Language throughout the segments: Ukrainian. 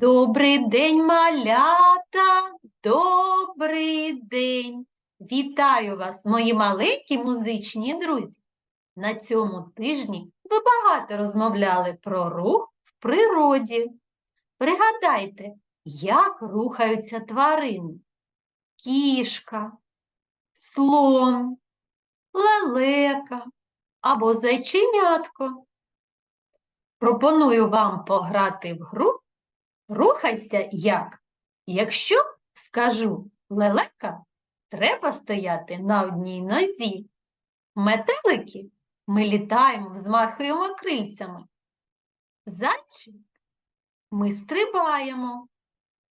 Добрий день, малята, добрий день. Вітаю вас, мої маленькі музичні друзі. На цьому тижні ви багато розмовляли про рух в природі. Пригадайте, як рухаються тварини. Кішка, слон, лелека або зайченятко. Пропоную вам пограти в гру Рухайся як? Якщо скажу лелека, треба стояти на одній нозі. Метелики ми літаємо, взмахуємо крильцями. Зайчик ми стрибаємо.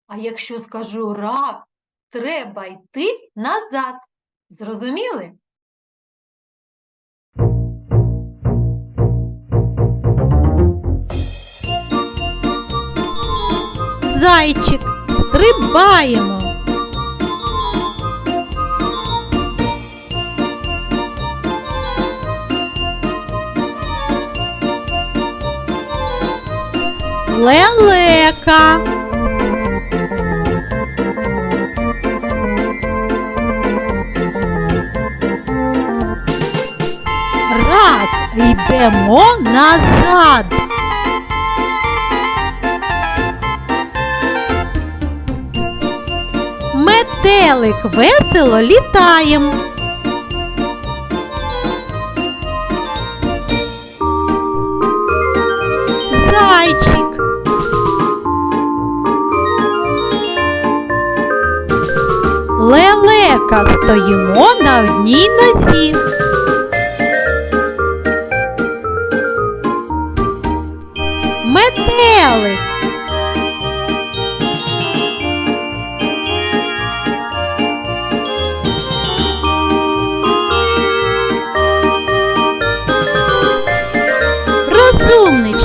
А якщо скажу рак, треба йти назад. Зрозуміли? Зайчик, стрибаємо. Лелека. Рак, йдемо назад. Метелик весело літаєм. Зайчик. Лелека стоїмо на одній нозі.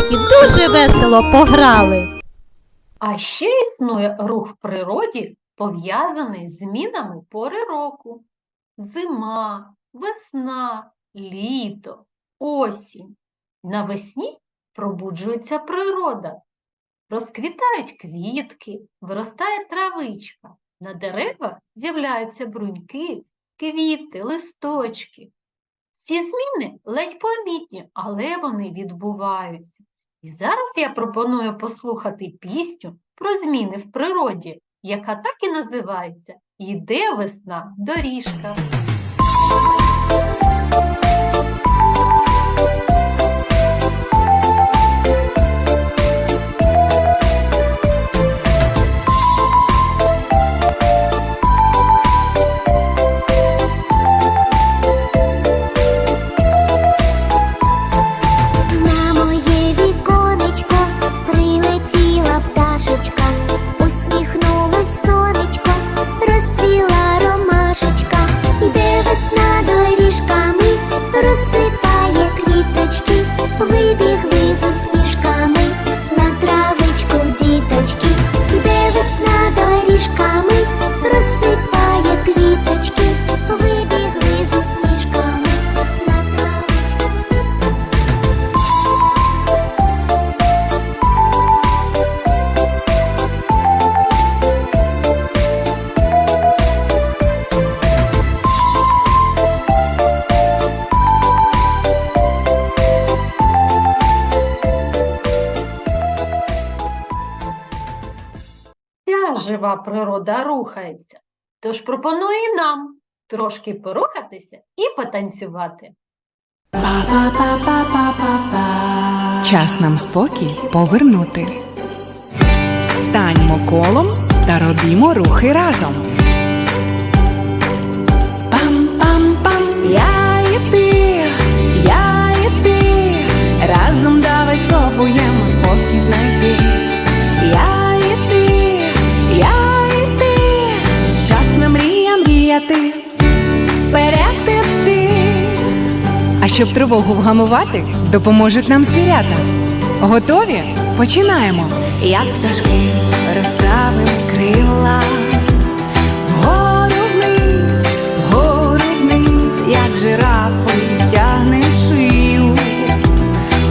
Розумнички, дуже весело пограли. А ще існує рух в природі, пов'язаний з змінами пори року. Зима, весна, літо, осінь. Навесні пробуджується природа. Розквітають квітки, виростає травичка. На деревах з'являються бруньки, квіти, листочки. Ці зміни ледь помітні, але вони відбуваються. І зараз я пропоную послухати пісню про зміни в природі, яка так і називається Іде весна доріжка. Жива природа рухається. Тож пропоную і нам трошки порухатися і потанцювати. Час нам спокій повернути. Станьмо колом та робімо рухи разом. Пам-пам-пам, я Щоб тривогу вгамувати, допоможуть нам звірята. Готові? Починаємо. Як пташки розправили крила, вгору вниз, вгору вниз, як жирафи тягнем шию,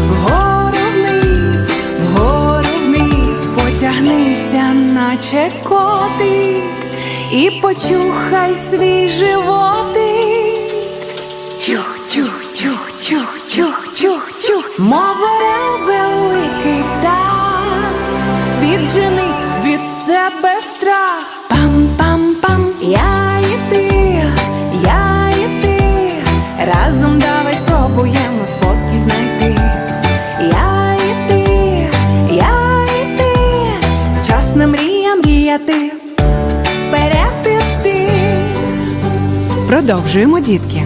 вгору вниз, вгору вниз, потягнися, наче котик, і почухай світ. Чух, чух, чух. Мов великий так, віджени від себе страх. Пам-пам-пам, я і ти, я і ти. Разом давай спробуємо спокій знайти. Я і ти, я і ти. Час на мрія мріяти. Продовжуємо, дітки.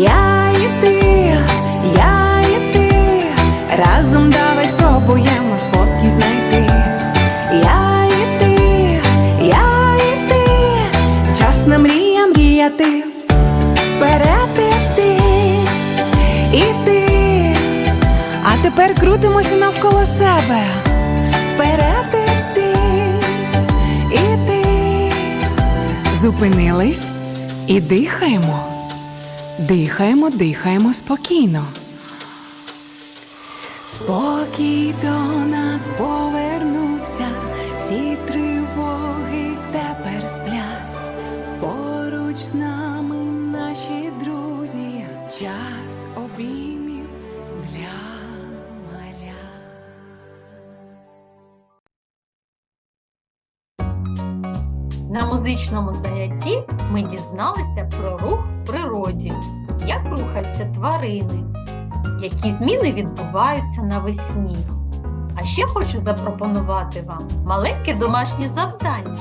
я і ти, я і ти. Разом давай спробуємо спокій знайти. Я і ти, я і ти. Час на мрія мріяти. Вперед іти, іти. А тепер крутимося навколо себе. Вперед іти, іти. Зупинились і дихаємо. Дихаємо, дихаємо спокійно. Спокій до нас повернувся, всі тривоги тепер сплять. Поруч з нами наші друзі, час обіймів На музичному занятті ми дізналися про рух в природі, як рухаються тварини, які зміни відбуваються навесні. А ще хочу запропонувати вам маленьке домашнє завдання.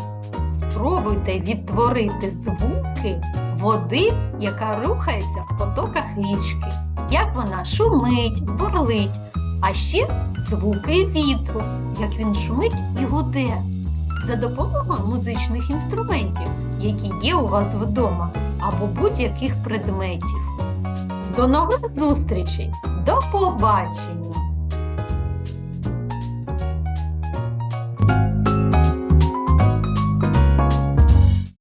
Спробуйте відтворити звуки води, яка рухається в потоках річки, як вона шумить, бурлить, а ще звуки вітру, як він шумить і гуде за допомогою музичних інструментів, які є у вас вдома, або будь-яких предметів. До нових зустрічей! До побачення!